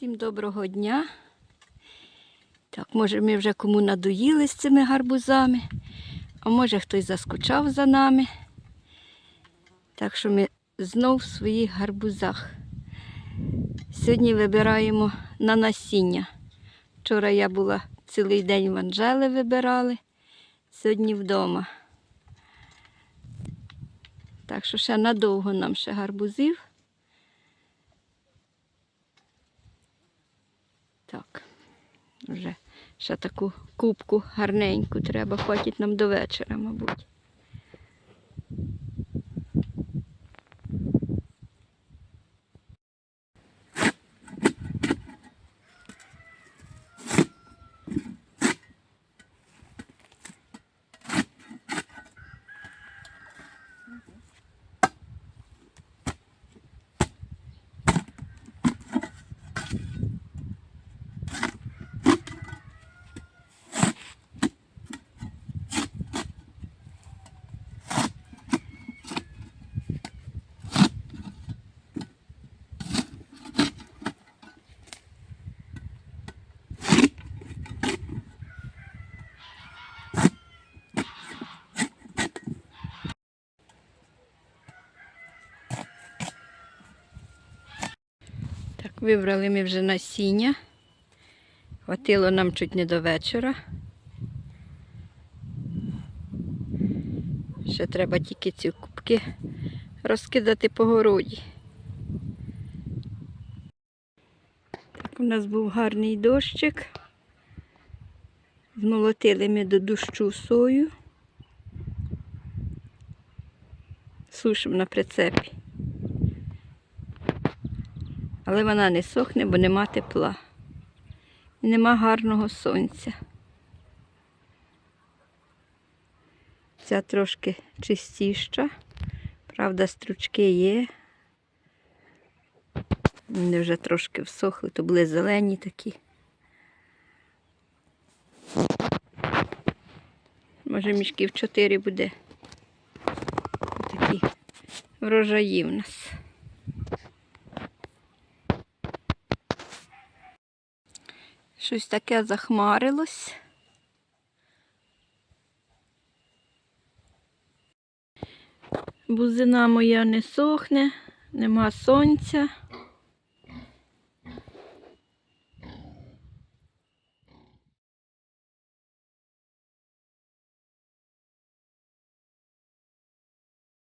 доброго дня. Так, може, ми вже кому надоїли з цими гарбузами, а може хтось заскучав за нами. Так що ми знов в своїх гарбузах. Сьогодні вибираємо на насіння. Вчора я була цілий день в Анжели вибирали, сьогодні вдома. Так що ще надовго нам ще гарбузів. Так, вже ще таку кубку гарненьку треба, хватить нам до вечора, мабуть. Вибрали ми вже насіння. Хватило нам чуть не до вечора. Ще треба тільки ці кубки розкидати по городі. Так, у нас був гарний дощик. Змолотили ми до дощу сою. Сушимо на прицепі. Але вона не сохне, бо нема тепла. І нема гарного сонця. Ця трошки чистіша. Правда, стручки є. Вони вже трошки всохли, то були зелені такі. Може, мішків чотири буде. Такі врожаї в нас. Щось таке захмарилось. Бузина моя не сохне, нема сонця.